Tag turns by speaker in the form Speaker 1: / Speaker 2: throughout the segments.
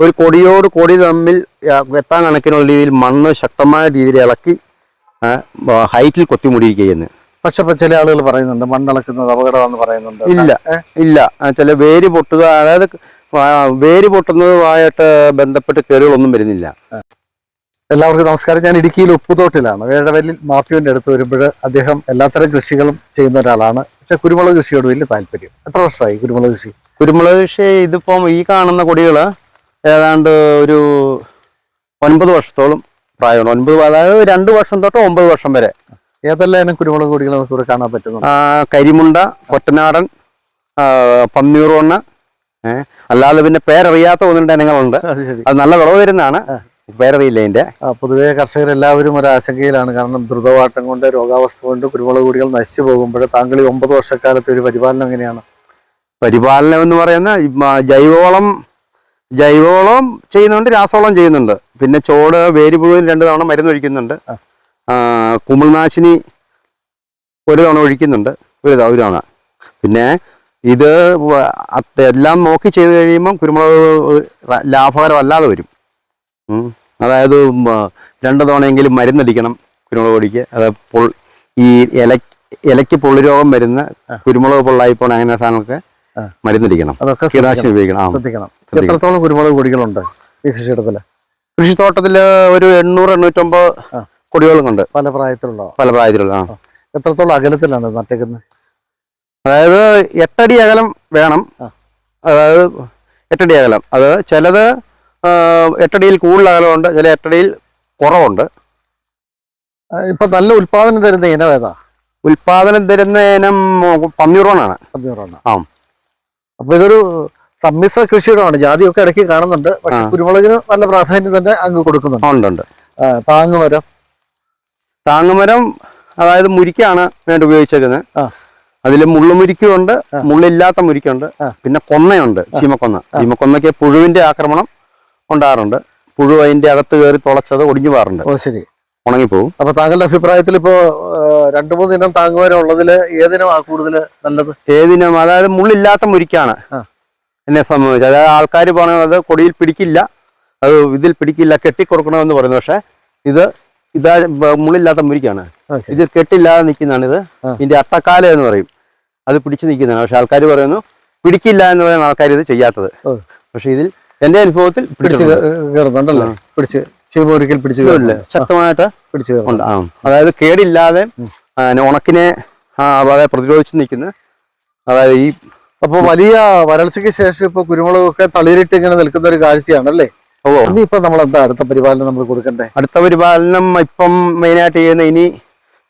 Speaker 1: ഒരു കൊടിയോട് കൊടി തമ്മിൽ എത്താൻ കണക്കിനുള്ള രീതിയിൽ മണ്ണ് ശക്തമായ രീതിയിൽ ഇളക്കി ഹൈറ്റിൽ കൊത്തിമുടിയിരിക്കുന്നത്
Speaker 2: പക്ഷെ ഇപ്പൊ ചില ആളുകൾ പറയുന്നുണ്ട് മണ്ണിളക്കുന്നത് അപകടമാണെന്ന് പറയുന്നുണ്ട്.
Speaker 1: ഇല്ല ഇല്ല. ചില വേര് പൊട്ടുക അതായത് വേര് പൊട്ടുന്നതുമായിട്ട് ബന്ധപ്പെട്ട് കേടുകളൊന്നും വരുന്നില്ല.
Speaker 2: എല്ലാവർക്കും നമസ്കാരം. ഞാൻ ഇടുക്കിയിൽ ഉപ്പുതോട്ടിലാണ്. വേഴവല്ലിൽ മാത്യുവിന്റെ അടുത്ത് വരുമ്പോൾ അദ്ദേഹം എല്ലാത്തരം കൃഷികളും ചെയ്യുന്ന ഒരാളാണ്. പക്ഷെ കുരുമുളക് കൃഷിയോട് വലിയ താല്പര്യം. എത്ര വർഷമായി കുരുമുളക് കൃഷി?
Speaker 1: കുരുമുളക് കൃഷി ഇതിപ്പം ഈ കാണുന്ന കൊടികൾ ഏതാണ്ട് ഒരു ഒൻപത് വർഷത്തോളം പ്രായമാണ് ഒൻപത് അതായത് രണ്ട് വർഷം തൊട്ട് ഒമ്പത് വർഷം വരെ.
Speaker 2: ഏതെല്ലാം കുരുമുളക് കൊടികൾ നമുക്ക് ഇവിടെ കാണാൻ
Speaker 1: പറ്റുന്നു കരിമുണ്ട കൊറ്റനാടൻ പന്നീറോണ്ണ അല്ലാതെ പിന്നെ പേരറിയാത്ത ഒന്നിന്റെ ഇനങ്ങളുണ്ട്.
Speaker 2: അത്
Speaker 1: നല്ല വിളവ് വരുന്നതാണ് പേരറിയില്ല അതിന്റെ.
Speaker 2: പൊതുവെ കർഷകരെല്ലാവരും ഒരു ആശങ്കയിലാണ്. കാരണം ദ്രുതവാട്ടം കൊണ്ട് രോഗാവസ്ഥ കൊണ്ട് കുരുമുളക് കൊടികൾ നശിച്ചു പോകുമ്പോൾ താങ്കൾ ഈ ഒമ്പത് വർഷക്കാലത്തെ ഒരു പരിപാലനം എങ്ങനെയാണ്?
Speaker 1: പരിപാലനം എന്ന് പറയുന്ന ജൈവവളം ജൈവവളം ചെയ്യുന്നുണ്ട് രാസവളം ചെയ്യുന്നുണ്ട്. പിന്നെ ചോട് വേര് പുഴുവിന് രണ്ട് തവണ മരുന്ന് ഒഴിക്കുന്നുണ്ട്. കുമിൾനാശിനി ഒരു തവണ ഒഴിക്കുന്നുണ്ട്. ഒരു തവണ ഒരു തവണ. പിന്നെ ഇത് എല്ലാം നോക്കി ചെയ്ത് കഴിയുമ്പം കുരുമുളക് ലാഭകരമല്ലാതെ വരും. അതായത് രണ്ട് തവണയെങ്കിലും മരുന്നടിക്കണം കുരുമുളക് പൊടിക്ക്. അത് പൊൾ ഈ ഇല ഇലയ്ക്ക് പൊള്ളി രോഗം വരുന്ന കുരുമുളക് പൊള്ളായി പോണ അങ്ങനെ സാധനങ്ങൾക്ക്
Speaker 2: ആ.
Speaker 1: മരുന്നടിക്കണം കീടനാശിനി ഉപയോഗിക്കണം.
Speaker 2: ശ്രദ്ധിക്കണം. എത്രത്തോളം കുരുമുളക് കൊടികളുണ്ട് ഈ കൃഷിയിടത്തിൽ?
Speaker 1: കൃഷിത്തോട്ടത്തിൽ ഒരു എണ്ണൂറ് എണ്ണൂറ്റമ്പത്. കൊടികളുണ്ട്
Speaker 2: പല പ്രായത്തിലുള്ള?
Speaker 1: പല പ്രായത്തിലുള്ള
Speaker 2: എത്രത്തോളം അകലത്തിലാണ് നട്ടേക്കുന്നത്?
Speaker 1: അതായത് എട്ടടി അകലം വേണം. അതായത് എട്ടടി അകലം. അത് ചിലത് എട്ടടിയിൽ കൂടുതൽ അകലമുണ്ട് ചില എട്ടടിയിൽ കുറവുണ്ട്.
Speaker 2: ഇപ്പൊ നല്ല ഉൽപാദനം തരുന്ന ഇനം ഏതാ?
Speaker 1: ഉൽപാദനം തരുന്ന ഇനം പന്നിയൂറോണാണ്
Speaker 2: പന്നിയൂറാണ്
Speaker 1: ആ.
Speaker 2: അപ്പൊ ഇതൊരു സമ്മിശ്ര കൃഷിയിടമാണ് ജാതിയൊക്കെ ഇടയ്ക്ക് കാണുന്നുണ്ട്. പക്ഷെ. കുരുമുളകിന് നല്ല പ്രാധാന്യം തന്നെ അങ്ങ് കൊടുക്കുന്നുണ്ട്. താങ്ങുമരം.
Speaker 1: താങ്ങുമരം അതായത് മുരിക്കാണ് വേണ്ടി ഉപയോഗിച്ചേക്കുന്നത്. അതിൽ മുള്ളുമുരിക്കുണ്ട്. മുള്ളില്ലാത്ത മുരിക്കുണ്ട്. പിന്നെ കൊന്നയുണ്ട് ചീമക്കൊന്ന. ചീമക്കൊന്നയ്ക്ക് പുഴുവിന്റെ ആക്രമണം ഉണ്ടാറുണ്ട് പുഴു അതിന്റെ അകത്ത് കയറി തുളച്ചത് ഒടിഞ്ഞു പോകാറുണ്ട്
Speaker 2: ഓ ശരി.
Speaker 1: ഉണങ്ങിപ്പോവും.
Speaker 2: അപ്പൊ താങ്കളുടെ അഭിപ്രായത്തിൽ ഇപ്പോ രണ്ടു മൂന്ന് ഇനം താങ്ങുമരം ഉള്ളതിൽ ഏതിനമാ കൂടുതൽ നല്ലത്?
Speaker 1: ഏതിനും അതായത് മുള്ളില്ലാത്ത മുരിക്കാണ്. എന്നെ സംബന്ധിച്ച്. അതായത് ആൾക്കാർ പറയുന്നത് കൊടിയിൽ പിടിക്കില്ല. അത് ഇതിൽ പിടിക്കില്ല കെട്ടിക്കൊടുക്കണമെന്ന് പറയുന്നു പക്ഷെ ഇത് ഇതാ മുള്ളില്ലാത്ത മുരിക്കാണ്. ഇത് കെട്ടില്ലാതെ നിൽക്കുന്നതാണ് ഇത്. ഇതിന്റെ അട്ടക്കാല എന്ന് പറയും. അത് പിടിച്ചു നിൽക്കുന്നതാണ്. പക്ഷെ ആൾക്കാർ പറയുന്നു പിടിക്കില്ല എന്ന് പറയുന്ന ആൾക്കാർ ഇത് ചെയ്യാത്തത്. പക്ഷേ ഇതിൽ എന്റെ അനുഭവത്തിൽ
Speaker 2: പിടിച്ച് കയറുന്നുണ്ടല്ലോ? പിടിച്ച് ഒരിക്കൽ.
Speaker 1: ശക്തമായിട്ട്
Speaker 2: പിടിച്ചു
Speaker 1: ഉണ്ട്. ആ. അതായത് കേടില്ലാതെ ഉണക്കിനെ ആ, അതായത് പ്രതിരോധിച്ച് നിൽക്കുന്ന. അതായത് ഈ
Speaker 2: അപ്പൊ വലിയ വരൾച്ചയ്ക്ക് ശേഷം ഇപ്പൊ കുരുമുളകൊക്കെ തളിരിട്ട് ഇങ്ങനെ നിൽക്കുന്ന ഒരു കാഴ്ചയാണല്ലേ?
Speaker 1: ഓ.
Speaker 2: ഇനി ഇപ്പൊ നമ്മൾ എന്താ അടുത്ത പരിപാലനം നമ്മൾ കൊടുക്കണ്ടേ?
Speaker 1: അടുത്ത പരിപാലനം ഇപ്പം മെയിനായിട്ട് ചെയ്യുന്ന ഇനി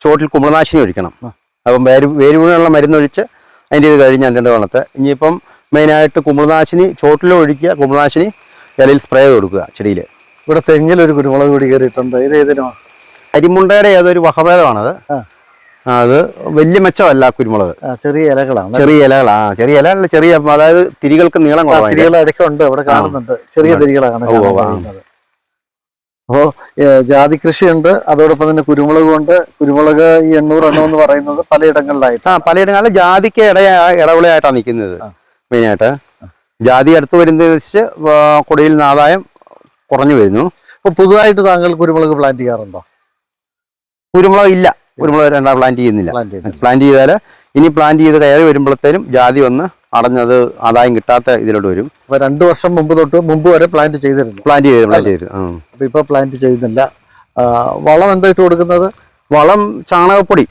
Speaker 1: ചോട്ടിൽ കുമ്പളനാശിനി ഒഴിക്കണം. അപ്പം വേര് വേരുവിനുള്ള മരുന്നൊഴിച്ച് അതിന്റെ ഇത് കഴിഞ്ഞാൽ രണ്ട് വണ്ണത്ത് ഇനിയിപ്പം മെയിനായിട്ട് കുമ്പളനാശിനി ചോട്ടിൽ ഒഴിക്കുക കുമ്പളനാശിനി ഇലയിൽ സ്പ്രേ കൊടുക്കുക ചെടിയിൽ.
Speaker 2: ഇവിടെ തെങ്ങിൽ ഒരു കുരുമുളക് കൂടി കയറിയിട്ടുണ്ട്. ഇത് ഏതിനോ?
Speaker 1: അരിമുണ്ടയുടെ ഏതൊരു വകഭേദമാണത്.
Speaker 2: ആ,
Speaker 1: അത് വലിയ മെച്ചമല്ല കുരുമുളക്.
Speaker 2: ചെറിയ ഇലകളാണ്.
Speaker 1: ചെറിയ ഇലകളാ. ചെറിയ ഇലകളല്ല ചെറിയ അതായത് തിരികൾക്ക് നീളം കുറവാണ്.
Speaker 2: ഇടയ്ക്കുണ്ട് അവിടെ കാണുന്നുണ്ട്. ചെറിയ തിരികളാണ് അപ്പോ ജാതി കൃഷിയുണ്ട്. അതോടൊപ്പം തന്നെ കുരുമുളക് കൊണ്ട് കുരുമുളക് ഈ എണ്ണൂറ് എണ്ണം എന്ന് പറയുന്നത് പലയിടങ്ങളിലായിട്ട്.
Speaker 1: ആ പലയിടങ്ങളിൽ ജാതിക്ക് ഇടയ ഇടവിളയായിട്ടാണ് നിൽക്കുന്നത്. മെയിനായിട്ട്. ജാതി അടുത്ത് വരുന്നതിച്ച് കൊടിയിൽ നിന്ന് ആദായം കുറഞ്ഞു വരുന്നു.
Speaker 2: അപ്പൊ പുതുതായിട്ട് താങ്കൾ കുരുമുളക് പ്ലാന്റ് ചെയ്യാറുണ്ടോ?
Speaker 1: കുരുമുളക് ഇല്ല. കുരുമുളക് രണ്ടാം പ്ലാന്റ് ചെയ്യുന്നില്ല.
Speaker 2: പ്ലാന്റ്
Speaker 1: ചെയ്താൽ ഇനി പ്ലാന്റ് ചെയ്ത് കയറി വരുമ്പോഴത്തേനും ജാതി വന്ന് അടഞ്ഞത് ആദായം കിട്ടാത്ത ഇതിലോട്ട് വരും.
Speaker 2: അപ്പൊ രണ്ടു വർഷം മുമ്പ് തൊട്ട് മുമ്പ് വരെ പ്ലാന്റ് ചെയ്തിരുന്നു.
Speaker 1: പ്ലാന്റ് ചെയ്ത് പ്ലാന്റ് ചെയ്ത്.
Speaker 2: അപ്പൊ ഇപ്പൊ പ്ലാന്റ് ചെയ്യുന്നില്ല. വളം എന്താ ഇട്ട് കൊടുക്കുന്നത്?
Speaker 1: വളം ചാണകപ്പൊടി.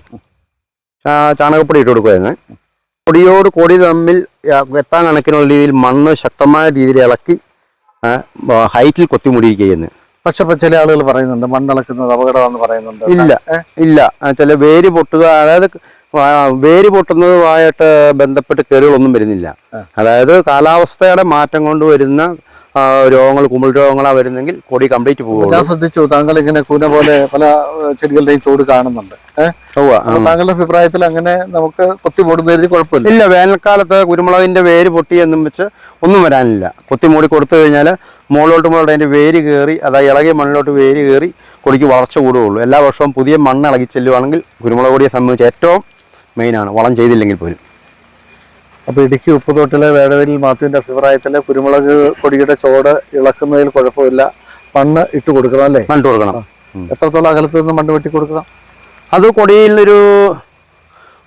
Speaker 1: ചാണകപ്പൊടി ഇട്ട് കൊടുക്കുമായിരുന്നു പൊടിയോട് കൊടി തമ്മിൽ എത്താൻ കണക്കിനുള്ള രീതിയിൽ മണ്ണ് ശക്തമായ രീതിയിൽ ഇളക്കി ഹൈറ്റിൽ കൊത്തിമുടിയിരിക്കുന്നു
Speaker 2: പക്ഷെ ചില ആളുകൾ പറയുന്നുണ്ട് മണ്ണിളക്കുന്നത് അപകടമാണെന്ന് പറയുന്നുണ്ട്.
Speaker 1: ഇല്ല ഇല്ല. ചില വേര് പൊട്ടുക അതായത് വേര് പൊട്ടുന്നതുമായിട്ട് ബന്ധപ്പെട്ട് കേടുകളൊന്നും വരുന്നില്ല. അതായത് കാലാവസ്ഥയുടെ മാറ്റം കൊണ്ട് വരുന്ന രോഗങ്ങൾ കുമിൾ രോഗങ്ങളാണ് വരുന്നെങ്കിൽ കൊടി കംപ്ലീറ്റ് പോകും ഞാൻ
Speaker 2: ശ്രദ്ധിച്ചു താങ്കൾ ഇങ്ങനെ കൂന പോലെ പല ചെടികളുടെയും ചൂട് കാണുന്നുണ്ട്. താങ്കളുടെ അഭിപ്രായത്തിൽ അങ്ങനെ നമുക്ക് കൊത്തി മൂടുന്നതിന് കുഴപ്പമില്ല.
Speaker 1: ഇല്ല വേനൽക്കാലത്ത് കുരുമുളകിന്റെ വേര് പൊട്ടി എന്നും വെച്ച് ഒന്നും വരാനില്ല. കൊത്തി മൂടി കൊടുത്തു കഴിഞ്ഞാൽ മുകളിലോട്ട് മുകളിലോട്ട് അതിന്റെ വേര് കയറി അതായത് ഇളകിയ മണ്ണിലോട്ട് വേര് കയറി കൊടിക്ക് വളർച്ച കൂടുകയുള്ളൂ. എല്ലാ വർഷവും പുതിയ മണ്ണ് ഇളകി ചെല്ലുവാണെങ്കിൽ കുരുമുളക് കൊടിയെ സംബന്ധിച്ച് ഏറ്റവും മെയിനാണ് വളം ചെയ്തില്ലെങ്കിൽ പോലും.
Speaker 2: അപ്പോൾ ഇടുക്കി ഉപ്പുതോട്ടിലെ വേടവരിൽ മാത്യുവിന്റെ അഭിപ്രായത്തിൽ കുരുമുളക് കൊടിയുടെ ചോട് ഇളക്കുന്നതിൽ കുഴപ്പമില്ല. മണ്ണ് ഇട്ട് കൊടുക്കണം അല്ലേ?
Speaker 1: മണ്ണ് കൊടുക്കണം.
Speaker 2: എത്രത്തോളം അകലത്ത് നിന്ന് മണ്ണ് വെട്ടി കൊടുക്കണം?
Speaker 1: അത് കൊടിയിൽ ഒരു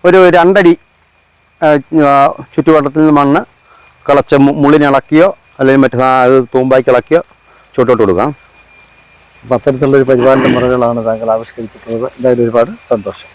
Speaker 1: ഒരു രണ്ടടി ചുറ്റുവട്ടത്തിൽ നിന്ന് മണ്ണ് കിളച്ച മുള്ളിനിളക്കിയോ അല്ലെങ്കിൽ മറ്റു അത് തൂമ്പായി കിളക്കിയോ ചുട്ടോട്ട് കൊടുക്കാം.
Speaker 2: അപ്പം അത്തരത്തിലുള്ള ഒരു പരിപാലന മുറകളാണ് താങ്കൾ ആവിഷ്കരിച്ചിട്ടുള്ളത്. എന്തായാലും ഒരുപാട് സന്തോഷം.